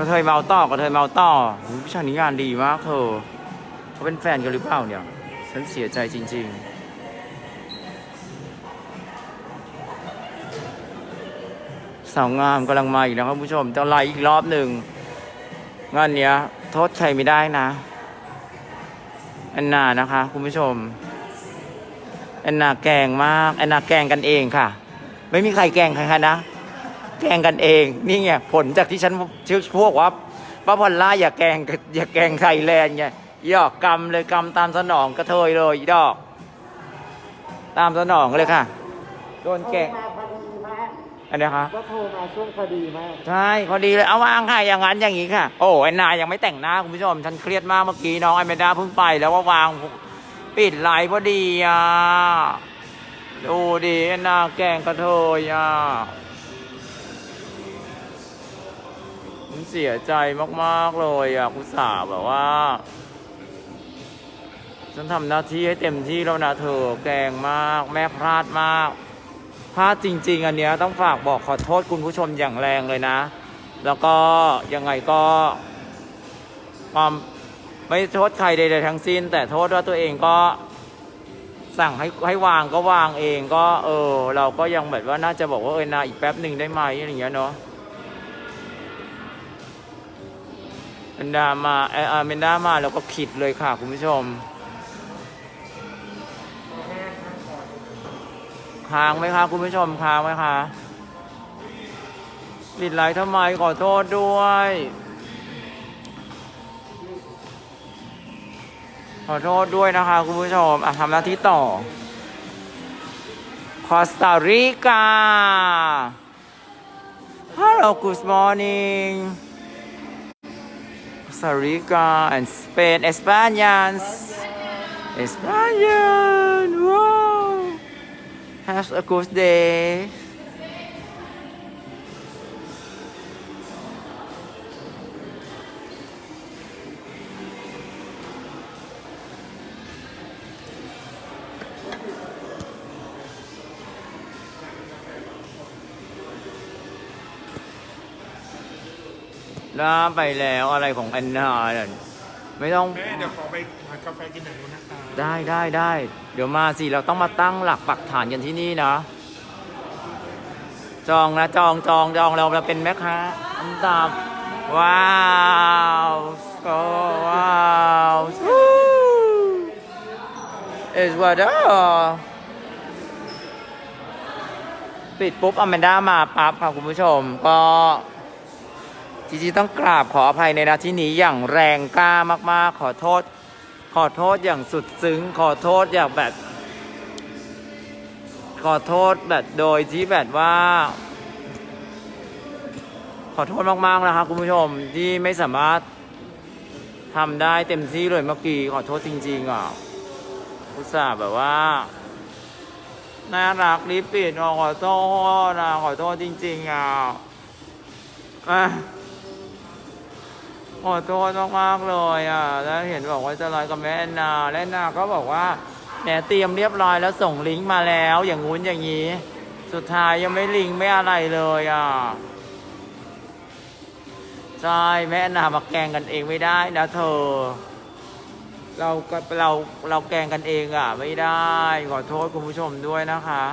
กระเทยเมาต่อกระเทยเมาต่อผู้ชายนี้งานดีมากเธอเขาเป็นแฟนกันหรือเปล่าเนี่ย ฉันเสียใจจริง ๆสาวงามกำลังมาอีกแล้วครับผู้ชมจะไล่อีกรอบหนึ่งงานเนี้ยโทษใครไม่ได้นะแอนนานะคะ คุณผู้ชมแอนนาแกล้งมากแอนนาแกลงกันเองค่ะ ไม่มีใครแกลงใครนะ แกล้งกันเอง นี่ไงผลจากที่ฉันชื่อพวกว่าป้าพอลล่าอย่าแกล้งอย่าแกล้งไทยแลนด์ไงยอกกรรมเลยกรรมตามสนองกระเทยเลยอีดอก ตามสนองเลยค่ะ โดนแกล้งโทรมาพอดีมากอันนี้คะก็โทรมาช่วงพอดีมากใช่พอดีเลยเอาวางค่ะอย่างนั้นอย่างนี้ค่ะ โอ้ไอ้นายังไม่แต่งหน้าคุณผู้ชมฉันเครียดมากเมื่อกี้น้องไอเมด้าเพิ่งไปแล้วว่าวางปิดไลฟ์พอดีอะดูดิไอ้นาแกล้งกระเทยอะ เสียใจมากๆเลยอะคุณสาห์แบบว่า ฉันทำหน้าที่ให้เต็มที่แล้วนะเธอแกงมาก แม่พลาดมากพลาดจริง ๆ อันเนี้ยต้องฝากบอกขอโทษคุณผู้ชมอย่างแรงเลยนะ แล้วก็ยังไงก็ความไม่โทษใครใดๆทั้งสิ้น แต่โทษว่าตัวเองก็สั่งให้ให้วางก็วางเองก็เออ เราก็ยังแบบว่าน่าจะบอกว่าเออนาอีกแป๊บหนึ่งได้ไหมอะไรอย่างเงี้ยเนาะ เมนดามาเออเมนดามาแล้วก็ขิดเลยค่ะ คุณผู้ชม ค้างไหมคะ คุณผู้ชมค้างไหมคะปิดไลน์ทำไมขอโทษด้วย ขอโทษด้วยนะคะ คุณผู้ชม อะทำหน้าที่ต่อ คอสตาริกา Hello good morning Costa Rica and Spain. Espanyans. Espanol wow. Have a good day ล่าไปแล้วอะไรของแอนนาเนี่ยไม่ต้อง แม่เดี๋ยวขอไปหากาแฟกินหน่อยนู้นนะคะได้ได้ได้ เดี๋ยวมาสิ เราต้องมาตั้งหลักปักฐานกันที่นี่นะ จองนะจองจองจองเราเราเป็นแม่ค้าอันดับว้าวโอ้ว้าวเอสวาดาปิดปุ๊บอแมนด้ามาปั๊บค่ะคุณผู้ชม ก็ จริงๆต้องกราบขออภัยในนาที่นี้อย่างแรงกล้ามากๆ ขอโทษ ขอโทษอย่างสุดซึ้ง ขอโทษอย่างแบบ ขอโทษแบบโดยที่แบบว่า ขอโทษมากๆนะครับคุณผู้ชมที่ไม่สามารถทำได้เต็มที่เลยเมื่อกี้ขอโทษจริงๆอะอุตส่าห์แบบว่าน่ารักรีบปิดขอโทษนะขอโทษจริง ๆอะ อะขอโทษมากๆเลยอะ แล้วเห็นบอกว่าจะไลฟ์กับแม่แอนนาและแอนนาก็บอกว่าแหนเตรียมเรียบร้อยแล้วส่งลิงก์มาแล้ว อย่างงู้นอย่างนี้ สุดท้ายยังไม่ลิงก์ไม่อะไรเลยอะ ใช่แม่แอนนามาแกงกันเองไม่ได้นะเธอ เราก็เราเราแกงกันเองอะ ไม่ได้ ขอโทษคุณผู้ชมด้วยนะคะ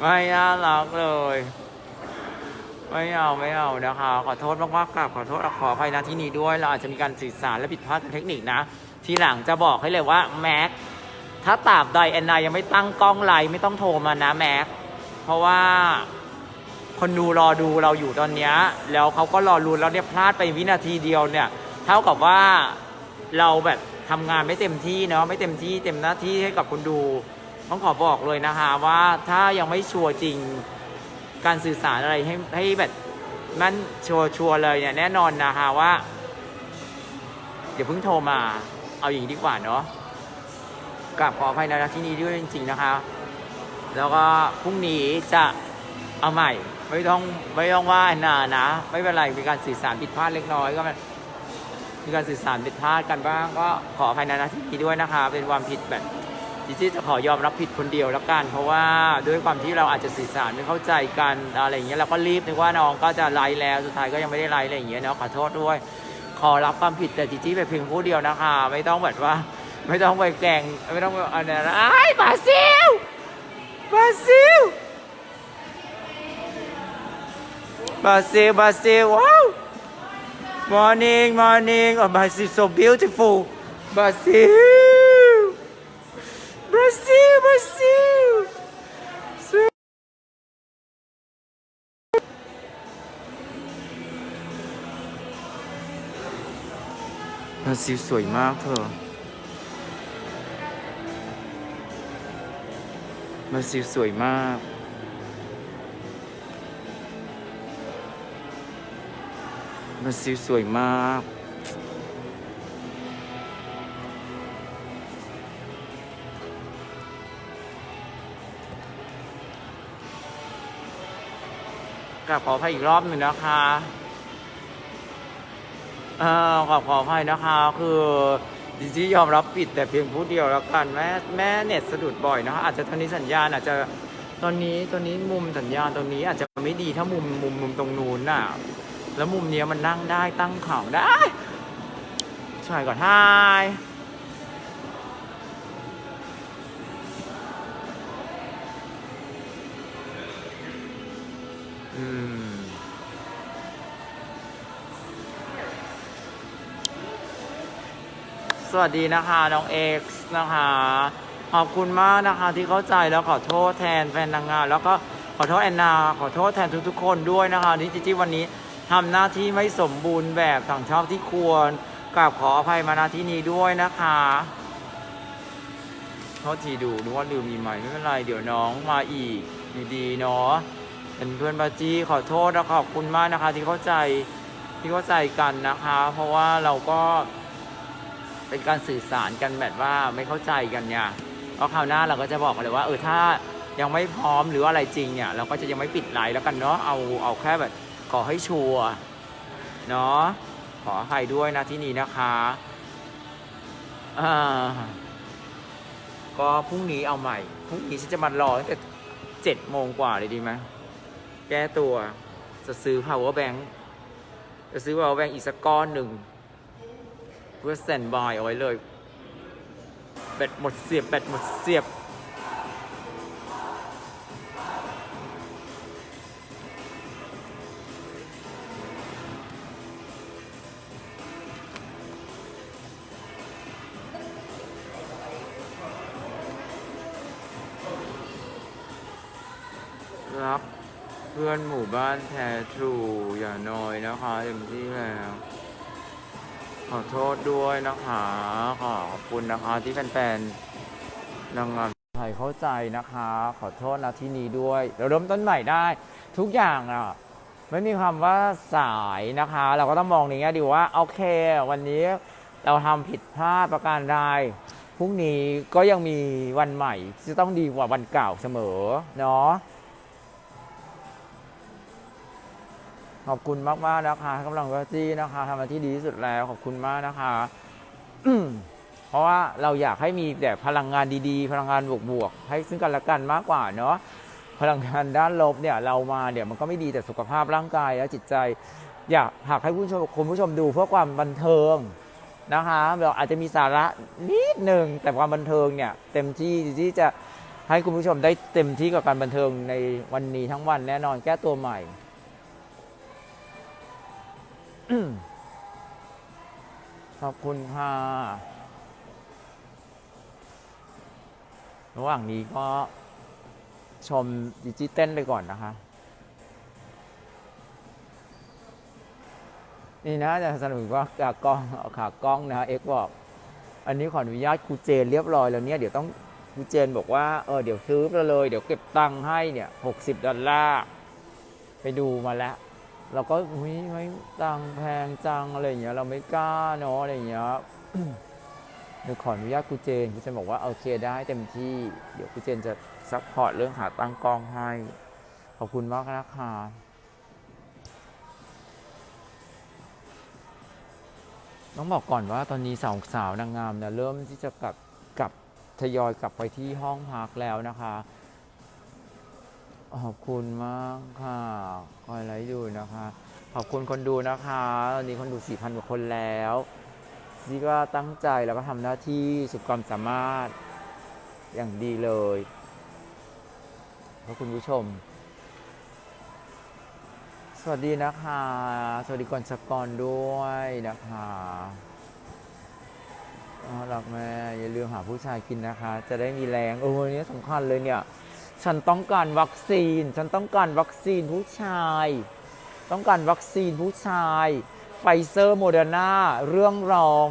ไม่น่ารักเลย ไม่เอาไม่เอานะคะ ขอโทษมากๆครับขอโทษขออภัยนะที่นี้ด้วย เราอาจจะมีการสื่อสารและผิดพลาดทางเทคนิคนะ ทีหลังจะบอกให้เลยว่าแม็กถ้าตราบใดแอนนายังไม่ตั้งกล้องไลน์ไม่ต้องโทรมานะแม็กเพราะว่าคนดูรอดูเราอยู่ตอนนี้แล้วเขาก็รอรุนแล้วเนี่ยพลาดไปวินาทีเดียวเนี่ย เท่ากับว่าเราแบบทำงานไม่เต็มที่เนาะไม่เต็มที่เต็มหน้าที่ให้กับคนดู ต้องขอบอกเลยนะคะว่าถ้ายังไม่ชัวร์จริง การสื่อสารอะไรให้ให้แบบมันชัวชัวเลยเนี่ยแน่นอนนะคะว่าเดี๋ยวเพิ่งโทรมา เอาอย่างนี้ดีกว่าเนาะกราบขออภัยในที่นี้ด้วยจริง ๆนะคะ แล้วก็พรุ่งนี้จะเอาใหม่ ไม่ต้องไม่ต้องว่านานะ ไม่เป็นไรมีการสื่อสารผิดพลาดเล็กน้อยก็มันมีการสื่อสารผิดพลาดกันบ้างก็ขออภัยในที่นี้ด้วยนะคะ เป็นความผิดแบบ จีจี้จะขอยอมรับผิดคนเดียวแล้วกัน เพราะว่าด้วยความที่เราอาจจะสื่อสารไม่เข้าใจกันอะไรอย่างเงี้ยเราก็รีบนึกว่าน้องก็จะไลฟ์แล้วสุดท้ายก็ยังไม่ได้ไลฟ์อะไรอย่างเงี้ยเนาะขอโทษด้วย ขอรับความผิดแต่จีจี้ไปเพียงผู้เดียวนะคะ ไม่ต้องแบบว่า ไม่ต้องไปแกล้งไม่ต้องไปอะไรนะไอ้บาซิลบาซิลบาซิลบาซิลว้าว morning morning oh Brazil so beautiful Brazil Brazil Brazil บราซิลสวยมากเธอบราซิลสวยมาก บราซิลสวยมาก กลับขออภัยอีกรอบหนึ่งนะคะเออขอขออภัยนะคะ คือดิจิยอมรับผิดแต่เพียงผู้เดียวแล้วกันแม่แม่เน็ตสะดุดบ่อยนะคะอาจจะตอนนี้สัญญาณอาจจะตอนนี้ตอนนี้มุมสัญญาณตรงนี้อาจจะไม่ดีถ้ามุมมุมมุมตรงนู้นน่ะ แล้วมุมเนี้ยมันนั่งได้ตั้งเข่าได้ช่วยก่อนไฮ อืมสวัสดีนะคะน้องเอ็กซ์นะคะ ขอบคุณมากนะคะที่เข้าใจแล้วขอโทษแทนแฟนนางงามแล้วก็ขอโทษแอนนา ขอโทษแทนทุกๆคนด้วยนะคะที่จิจิวันนี้ทำหน้าที่ไม่สมบูรณ์แบบทางชอบที่ควรกราบขออภัยมาณที่นี้ด้วยนะคะโทษทีดูนึกว่าลืมมีใหม่ไม่เป็นไร เดี๋ยวน้องมาอีกดีๆเนาะ เป็นเพื่อนบาจีขอโทษและขอบคุณมากนะคะ ที่เข้าใจที่เข้าใจกันนะคะ เพราะว่าเราก็เป็นการสื่อสารกันแบบว่าไม่เข้าใจกันเนี่ยเพราะคราวหน้าเราก็จะบอกเลยว่า เออถ้ายังไม่พร้อมหรืออะไรจริงเนี่ย เราก็จะยังไม่ปิดไลน์แล้วกันเนาะเอาเอาแค่แบบขอให้ชัวร์เนาะขออภัยด้วยนะที่นี่นะคะอ่าก็พรุ่งนี้เอาใหม่พรุ่งนี้ฉันจะมารอตั้งแต่เจ็ดโมงกว่าเลยดีไหม แก้ตัว จะซื้อ power bank จะซื้อ power bank อีกสักก้อนหนึ่ง เพื่อเซนบอยเอาไว้เลย แบตหมดเสียบ แบตหมดเสียบ พื่อนหมู่บ้านแททรูอย่าน้อยนะคะเต็มที่แล้ว ขอโทษด้วยนะคะ ขอบคุณนะคะที่แฟนๆนางงามไทยเข้าใจนะคะ ขอโทษนะที่นี้ด้วย เราเริ่มต้นใหม่ได้ ทุกอย่างอะไม่มีคำว่าสายนะคะ เราก็ต้องมองในแง่ดีว่า โอเค วันนี้เราทำผิดพลาดประการใดพรุ่งนี้ก็ยังมีวันใหม่ที่จะต้องดีกว่าวันเก่าเสมอเนาะ ขอบคุณมากๆนะคะกำลังวัจี้นะคะทำหน้าที่ดีที่สุดแล้วขอบคุณมากนะคะเพราะว่าเราอยากให้มีแต่พลังงานดีๆ พลังงานบวกๆให้ซึ่งกันและกันมากกว่าเนาะพลังงานด้านลบเนี่ยเรามาเนี่ยมันก็ไม่ดีแต่สุขภาพร่างกายและจิตใจ อยากหากให้ผู้ชมคุณผู้ชมดูเพื่อความบันเทิงนะคะเราอาจจะมีสาระนิดหนึ่งแต่ความบันเทิงเนี่ยเต็มที่ที่จะให้คุณผู้ชมได้เต็มที่กับการบันเทิงในวันนี้ทั้งวันแน่นอนแก้ตัวใหม่ ขอบคุณค่ะระหว่างนี้ก็ชมดิจิเต้นไปก่อนนะคะ นี่นะจะสนุกว่าขากล้องขากล้องนะเอ็กบอก อันนี้ขออนุญาตครูเจนเรียบร้อยแล้วเนี่ยเดี๋ยวต้องครูเจนบอกว่าเออเดี๋ยวซื้อไปเลย เดี๋ยวเก็บตังค์ให้เนี่ยหกสิบดอลลาร์ไปดูมาแล้ว เราก็อุ้ยไม่ตังแพงจังอะไรอย่างเงี้ยเราไม่กล้าเนาะอะไรอย่างเงี้ยเดี๋ยวขออนุญาตครูเจนครูเจนบอกว่าโอเคได้เต็มที่ เดี๋ยวครูเจนจะซัพพอร์ตเรื่องหาตั้งกล้องให้ ขอบคุณมากนะคะต้องบอกก่อนว่าตอนนี้สาวสาวๆนางงามเนี่ยเริ่มที่จะกลับกลับทยอยกลับไปที่ห้องพักแล้วนะคะ ขอบคุณมากค่ะคอยไลฟ์ดูนะคะ ขอบคุณคนดูนะคะตอนนี้คนดู 4,000กว่าคนแล้วนี่ก็ตั้งใจแล้วก็ทำหน้าที่สุดความสามารถอย่างดีเลยขอบคุณผู้ชม สวัสดีนะคะ สวัสดีกรสกรด้วยนะคะอ๋อรักแม่อย่าลืมหาผู้ชายกินนะคะ จะได้มีแรงโอ้ยนี่สำคัญเลยเนี่ย ฉันต้องการวัคซีน ฉันต้องการวัคซีนผู้ชาย ต้องการวัคซีนผู้ชาย ไฟเซอร์โมเดอร์นาเรื่องรอง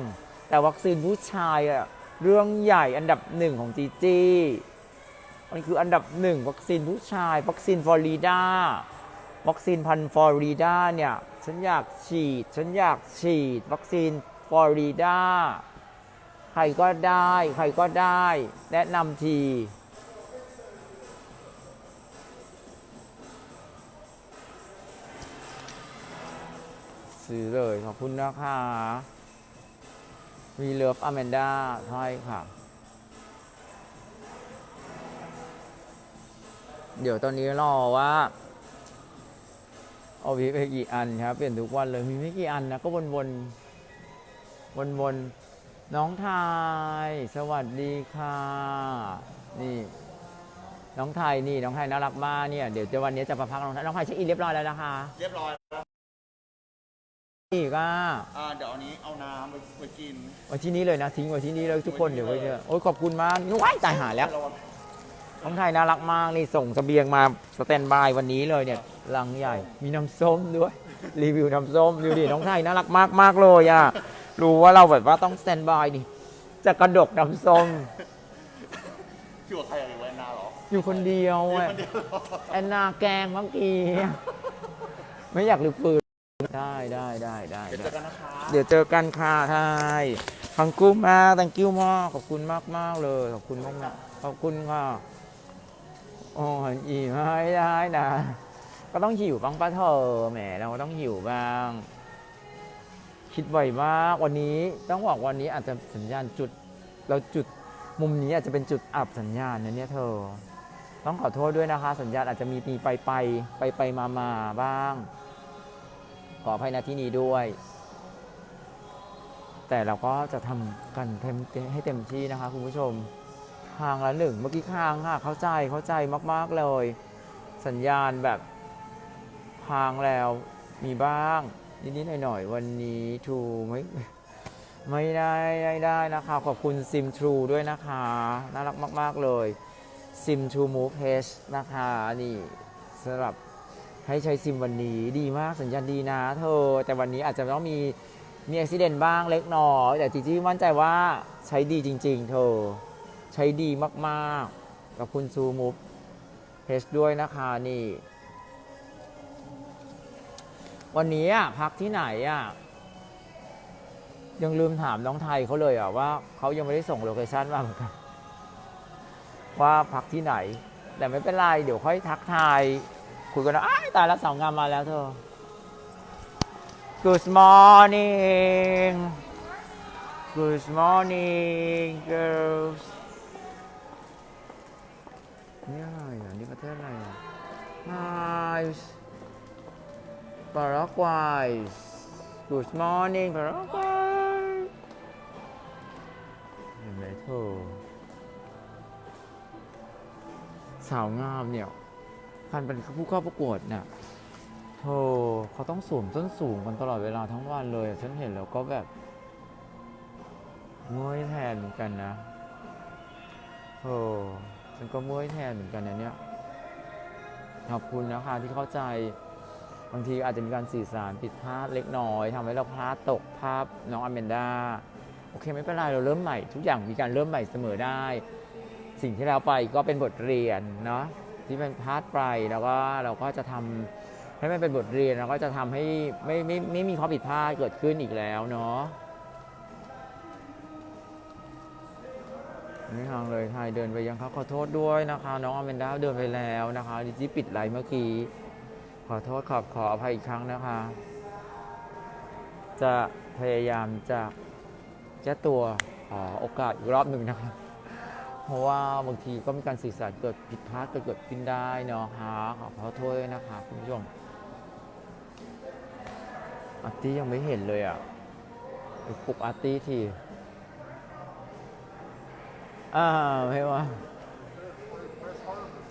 แต่วัคซีนผู้ชายอะเรื่องใหญ่อันดับหนึ่งของจีจีมันคืออันดับหนึ่งวัคซีนผู้ชาย วัคซีนฟลอริดาวัคซีนพันฟลอริดาเนี่ย ฉันอยากฉีด ฉันอยากฉีด วัคซีนฟลอริดาใครก็ได้ ใครก็ได้ แนะนำที ซื้อเลย ขอบคุณนะคะวีเลิฟอแมนด้าใช่ค่ะ เดี๋ยวตอนนี้รอว่าเอาวิไปกี่อันครับ เปลี่ยนทุกวันเลยมีไม่กี่อันนะ ก็วนวนวนวนๆน้องไทยสวัสดีค่ะ นี่ น้องไทยนี่ น้องไทยน่ารักมากเนี่ย เดี๋ยวจะวันนี้จะมาพักน้องไทยน้องไทยเช็คอินเรียบร้อยแล้วนะคะ เรียบร้อย อีกอะอ่าเดี๋ยวอันนี้เอาน้ำไปไปกินไว้ที่นี้เลยนะทิ้งไว้ที่นี่เลยทุกคนเดี๋ยวไว้เจอโอ้ยขอบคุณมากว้ายตายหาแล้วระวังน้องไทยน่ารักมากนี่ส่งเสบียงมาสแตนบายวันนี้เลยเนี่ยลังใหญ่ มีน้ำส้มด้วย รีวิวน้ำส้มดูดิน้องไทยน่ารักมากมากๆเลยอะรู้ว่าเราแบบว่าต้องสแตนบายนี่จะกระดกน้ำส้มอยู่กับใครอยู่ไว้นาเหรออยู่คนเดียวอยู่อะคนเดียวเหรอ แอนนาแกงเมื่อกี้ ไม่อยากลืมปืน ได้ได้ได้ได้เดี๋ยวเจอกันนะคะเดี๋ยวเจอกันค่ะไทยฟังกุ้มมาก thank you มากขอบคุณมากมากๆเลย ขอบคุณมากนะขอบคุณค่ะโอ้ยอีไม่ได้นะ ก็ต้องหิวบ้างป้าเธอแหมเราก็ต้องหิวบ้าง คิดไวมากวันนี้ต้องบอกวันนี้อาจจะสัญญาณจุด เราจุดมุมนี้อาจจะเป็นจุดอับสัญญาณนะเนี่ยเธอ ต้องขอโทษด้วยนะคะ สัญญาณอาจจะมีมีไปไปไปไปมามาบ้างข ออภัยณที่นี้ด้วย แต่เราก็จะทำกันเต็มให้เต็มที่นะคะคุณผู้ชมคางละหนึ่งเมื่อกี้คางค่ะเข้าใจเข้าใจมาก ๆ เลย สัญญาณแบบคางแล้วมีบ้าง นิดๆหน่อยๆ วันนี้ทูไม่ไม่ได้ไม่ได้นะคะ ขอบคุณซิมทรูด้วยนะคะ น่ารักมาก ๆ เลยซิมทรูมูฟเฮชนะคะ นี่สำหรับ ให้ใช้ซิมวันนี้ดีมากสัญญาณดีนะเธอ แต่วันนี้อาจจะต้องมีมีอุบิเหตุบ้างเล็กน้อยแต่จีจี้มั่นใจว่าใช้ดีจริง ๆ เธอ ใช้ดีมากๆ กับคุณซูมูฟเพจด้วยนะคะนี่ วันนี้อะพักที่ไหนอะยังลืมถามน้องไทยเขาเลยอะว่าเขายังไม่ได้ส่งโลเคชั่นมาเหมือนกันว่าพักที่ไหน แต่ไม่เป็นไร เดี๋ยวค่อยทักทาย คุยกันนะอ้ายตายแล้วสาวงามมาแล้วเธอ Good morning Good morning girls นี่อะไรอะนี่ประเทศอะไรอะ Hi Paraguay Good morning Paraguay เห็นไหมเธอสาวงามเนี่ย การเป็นผู้เข้าประกวดเนี่ยเธอเขาต้องสวมส้นสูงกันตลอดเวลาทั้งวันเลยฉันเห็นแล้วก็แบบเมื่อยแทนเหมือนกันนะเธอฉันก็เมื่อยแทนเหมือนกันนะเนี่ยขอบคุณนะคะที่เข้าใจบางทีอาจจะมีการสื่อสารผิดพลาดเล็กน้อยทำให้เราพลาดตกภาพน้องอเมนดาโอเคไม่เป็นไรเราเริ่มใหม่ ทุกอย่างมีการเริ่มใหม่เสมอได้ สิ่งที่เราไปก็เป็นบทเรียนเนาะ ที่เป็นพลาดไปแล้วก็เราก็จะทำให้มันเป็นบทเรียนแล้วก็จะทำให้ไม่ไม่ไม่มีความผิดพลาดเกิดขึ้นอีกแล้วเนาะไม่ทางเลยไทยเดินไปยังครับขอโทษด้วยนะคะ น้องอเมนดาเดินไปแล้วนะคะดิจิปิดไลน์เมื่อกี้ขอโทษขอบขออภัยอีกครั้งนะคะ จะพยายามจะแก้ตัวขอโอกาสอีกรอบหนึ่งนะคะ เพราะว่าบางทีก็มีการสื่อสารเกิดผิดพลาดเกิดเกิดขึ้นได้เนาะฮะขอขอโทษด้วยนะคะคุณผู้ชมอาร์ตี้ยังไม่เห็นเลยอะไปปลุกอาร์ตี้ทีอ่าไม่ว่า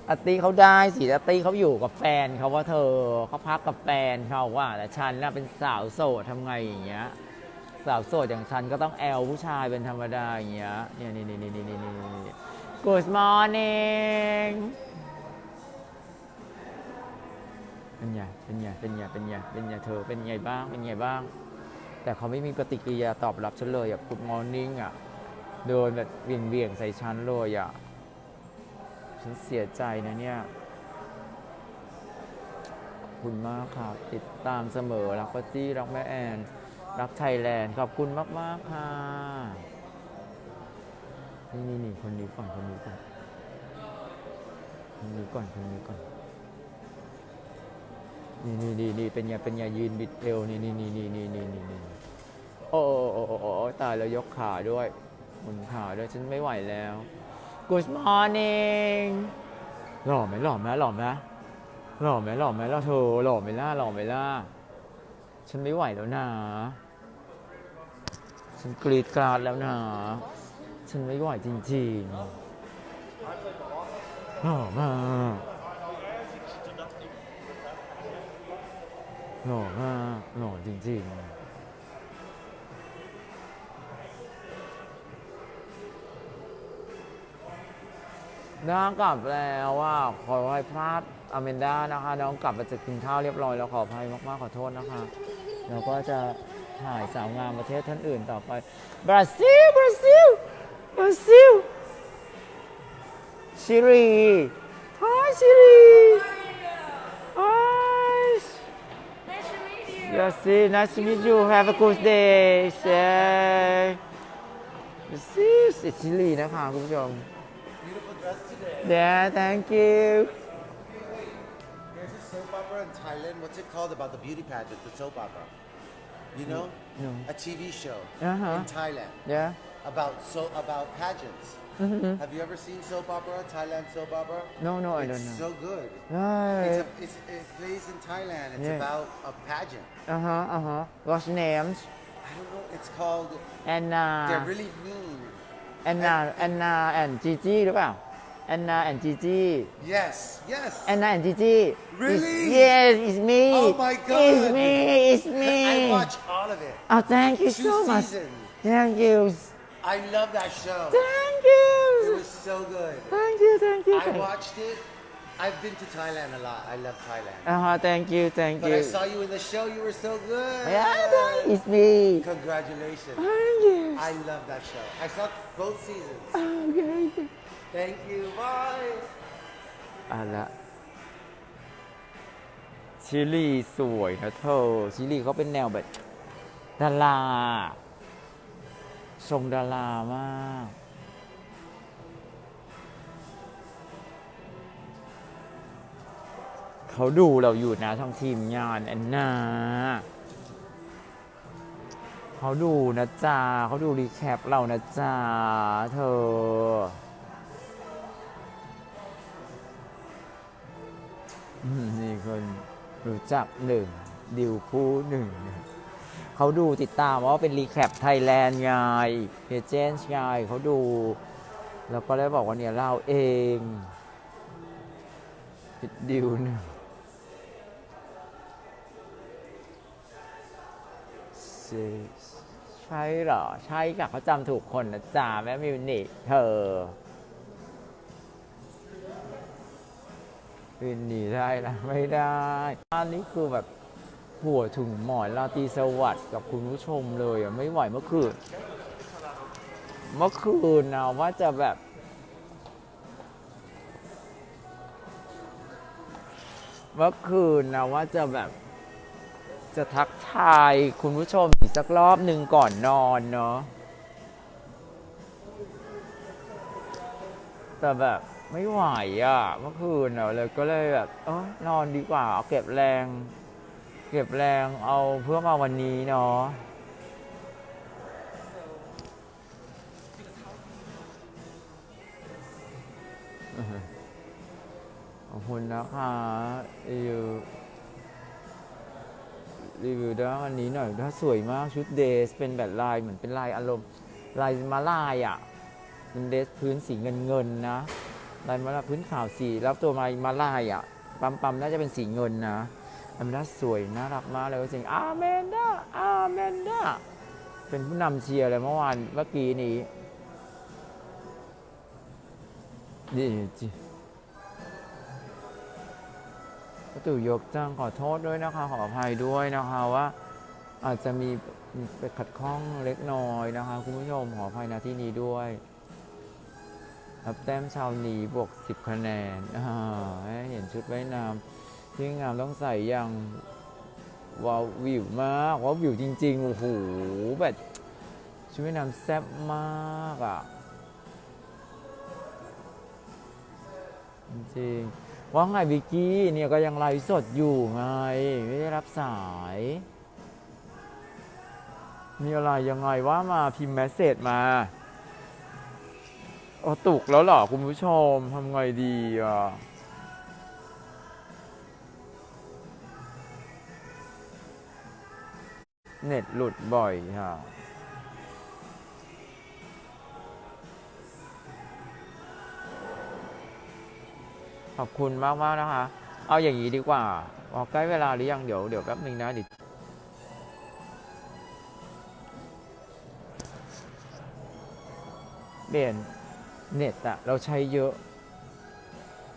อาร์ตี้เขาได้สิอาร์ตี้เขาอยู่กับแฟนเขาว่าเธอเขาพักกับแฟนเขาว่าแต่ฉันน่ะเป็นสาวโสดทำไงอย่างเงี้ย สาวโสดอย่างฉันก็ต้องแอลผู้ชายเป็นธรรมดาอย่างเงี้ยเนี่ยนี่นี่นี่นี่นี่นี่ Good morning เป็นไงเป็นไงเป็นไงเป็นไงเป็นไงเธอเป็นไงบ้างเป็นไงบ้าง แต่เขาไม่มีปฏิกิริยาตอบรับฉันเลยอะ Good morning อะโดนแบบเวียงเวียงใส่ฉันเลยอะฉันเสียใจนะเนี่ยขอบคุณมากค่ะติดตามเสมอรักป้าจี้รักแม่แอน รักไทยแลนด์ขอบคุณมากมากค่ะ นี่นี่นี่คนนี้ก่อนคนนี้ก่อนคนนี้ก่อนคนนี้ก่อน นี่นี่นี่นี่เป็นไงเป็นไงยืนบิดเอวนี่นี่นี่นี่นี่นี่นี่นี่โอ้โอ้โอ้ตายแล้วยกขาด้วยหมุนขาด้วยฉันไม่ไหวแล้ว Good morning หล่อไหมหล่อไหมหล่อไหมหล่อไหมหล่อไหมล่ะเธอหล่อไหมล่ะหล่อไหมล่ะฉันไม่ไหวแล้วนะ ฉันกรีดกราดแล้วนะ ฉันไม่ไหวจริงๆหล่อมากหล่อมากหล่อจริงๆน้องกลับแล้วว่าขออภัยพลาดอเมนด้านะคะ น้องกลับมาจากกินข้าวเรียบร้อยแล้วขออภัยมากๆขอโทษนะคะ เราก็จะ ถ่ายสาวงามประเทศท่านอื่นต่อไป บราซิล บราซิล บราซิล ชิรี Hi, Shiri. Hi. Nice to meet you. Yes, nice to meet you. Have a good day. Say. Brazil สิชิลีนะคะคุณผู้ชม Yeah, thank you. There's a soap opera in Thailand. What's it called about the beauty pageant? The soap opera. You know? No. A TV show Uh-huh. in Thailand Yeah. about so about pageants. Have you ever seen soap opera? Thailand soap opera? No, no, I it's don't know. so good. Right. It's a, it's, it plays in Thailand. It's Yeah. about a pageant. Uh huh, uh huh. What's names? I don't know. It's called. Anna. They're really mean. Anna, Anna and Gigi หรือเปล่า Anna and Gigi Yes. Yes. Anna and Gigi Really? It's- yes it's me Oh my God. it's me it's me I watch all of it. oh thank you Two so much thank you I love that show. thank you. It was so good. thank you thank you I watched it. I've been to Thailand a lot. I love Thailand. uh huh thank you thank But you I saw you in the show. You were so good. yeah it's me Congratulations. thank you I love that show. I saw both seasons. okay Thank you. Bye. เอาละชิลีสวยนะเธอชิลีเขาเป็นแนวแบบ ดาราทรงดารามาก เขาดูเราอยู่นะทางทีมงานแอนนาเขาดูนะจ๊ะเขาดูรีแคปเรานะจ๊ะเธอ มนี่คนรู้จักหนึ่งดิวผู้หนึ่งเขาดูติดตามว่าเป็นรีแคปไทยแลนด์ไงเพจเจนส์ไงเขาดู แล้วก็ได้บอกว่าเนี่ยเราเองดิวหนึ่งใช่เหรอ ใช่ค่ะเขาจำถูกคนนะจ๊ะแม่มิวนิกเธอ บินหนีได้ละไม่ได้อันนี้คือแบบหัวถึงหมอนราตีสวัสดิ์กับคุณผู้ชมเลยอะไม่ไหวเมื่อคืน เมื่อคืนนะว่าจะแบบ เมื่อคืนนะว่าจะแบบ จะทักทายคุณผู้ชมอีกสักรอบหนึ่งก่อนนอนเนาะแต่แบบ ไม่ไหวอะเมื่อคืนอะเลยก็เลยแบบเออนอนดีกว่าเอาเก็บแรง เก็บแรงเอาเพื่อมาวันนี้เนาะขอบคุณนะคะรีวิวรีวิวด้านอันนี้หน่อยถ้าสวยมากชุดเดสเป็นแบบลายเหมือนเป็นลายอารมณ์ลายมาลายอะเป็นเดสพื้นสีเงินเงินนะ ลายมาลาพื้นขาวสีแล้วตัวมามาลายอะปั๊มปั๊มๆน่าจะเป็นสีเงินนะอันนั้นสวยน่ารักมากเลยก็จริงอาเมนดาอาเมนดาเป็นผู้นำเชียร์เลยเมื่อวานเมื่อกี้นี้นี่จิประตูยกจ้างขอโทษด้วยนะคะ ขออภัยด้วยนะคะว่า อาจจะมีมีไปขัดข้องเล็กน้อยนะคะ คุณผู้ชมขออภัยนะที่นี้ด้วย รับแต้มชาวหนีบวก 10 คะแนนเห็นชุดว่ายน้ำที่งามต้องใส่อย่างว้าววิวมากว้าววิวจริงๆ โอ้โหแบบชุดว่ายน้ำแซ่บมากอะจริงว่าไงวิกกี้เนี่ยก็ยังไลฟ์สดอยู่ไง ไม่ได้รับสาย มีอะไรยังไงว่ามาพิมพ์แมสเซจมา โอ้ตุกแล้วเหรอคุณผู้ชมทำไงดีอะเน็ตหลุดบ่อยค่ะขอบคุณมากมากนะคะ เอาอย่างนี้ดีกว่าพอกใกล้เวลาหรือยังเดี๋ยวเดี๋ยวแป๊บนึงนะเดี๋ยวเปลี่ยน เน็ตอะเราใช้เยอะ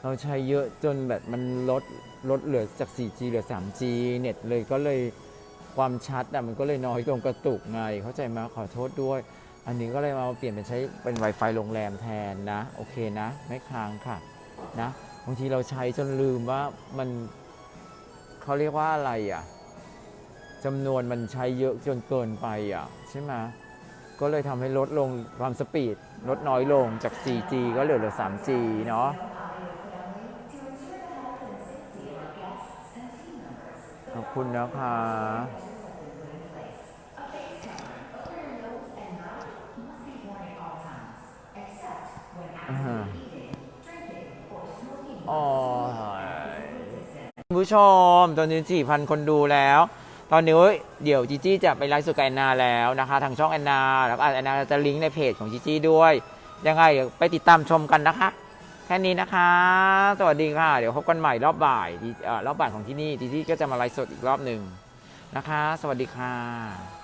เราใช้เยอะจนแบบมันลดลดเหลือจาก 4G เหลือ 3G เน็ตเลยก็เลยความชัดอะมันก็เลยน้อยลงกระตุกไงเข้าใจมาขอโทษด้วย อันนี้ก็เลยมาเปลี่ยนเป็นใช้เป็น Wi-Fi โรงแรมแทนนะ โอเคนะ ไม่ค้างค่ะนะบางทีเราใช้จนลืมว่ามันเขาเรียกว่าอะไรอะจำนวนมันใช้เยอะจนเกินไปอะใช่ไหม ก็เลยทำให้ลดลงความสปีด ลดน้อยลงจาก 4G ก็เหลือเหลือ 3G เนาะขอบคุณนะคะอ่าอ๋อคุณผู้ชมตอนนี้4,000 คนดูแล้ว ตอนนี้เดี๋ยวจีจี้จะไปไลฟ์สดกับแอนนาแล้วนะคะ ทางช่องแอนนาแล้วก็แอนนาจะลิงก์ในเพจของจีจี้ด้วย ยังไงเดี๋ยวไปติดตามชมกันนะคะ แค่นี้นะคะ สวัสดีค่ะ เดี๋ยวพบกันใหม่รอบบ่ายรอบบ่ายของที่นี่จีจี้ก็จะมาไลฟ์สดอีกรอบหนึ่งนะคะ สวัสดีค่ะ